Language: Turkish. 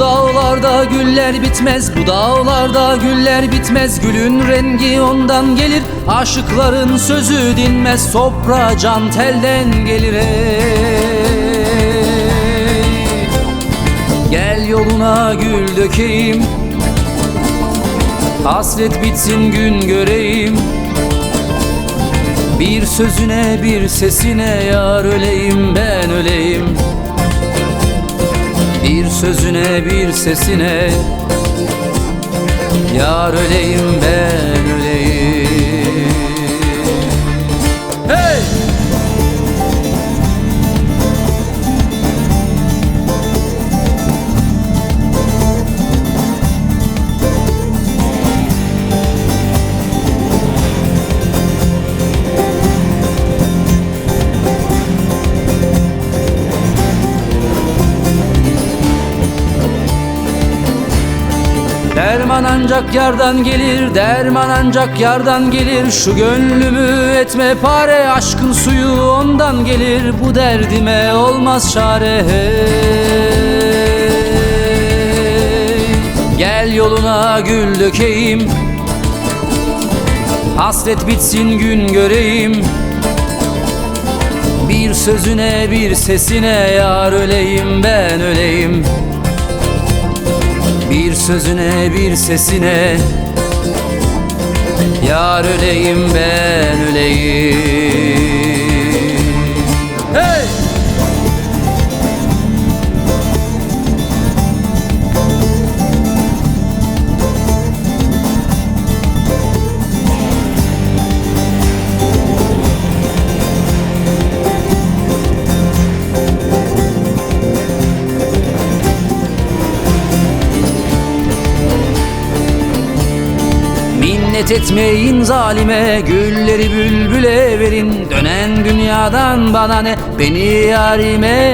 Bu dağlarda güller bitmez Bu dağlarda güller bitmez. Gülün rengi ondan gelir Aşıkların sözü dinmez. Sopra can telden gelir ey. Gel yoluna gül dökeyim Hasret bitsin gün göreyim. Bir sözüne bir sesine yar öleyim ben öleyim sözüne bir sesine. Yar öleyim ben Derman ancak yardan gelir, derman ancak yardan gelir. Şu gönlümü etme pare, aşkın suyu ondan gelir. Bu derdime olmaz çare hey. Gel yoluna gül dökeyim. Hasret bitsin gün göreyim. Bir sözüne bir sesine yar öleyim ben öleyim bir sözüne bir sesine. Yar öleyim ben öleyim Minnet etmeyin zalime Gülleri bülbüle verin. Dönen dünyadan bana ne Beni yarime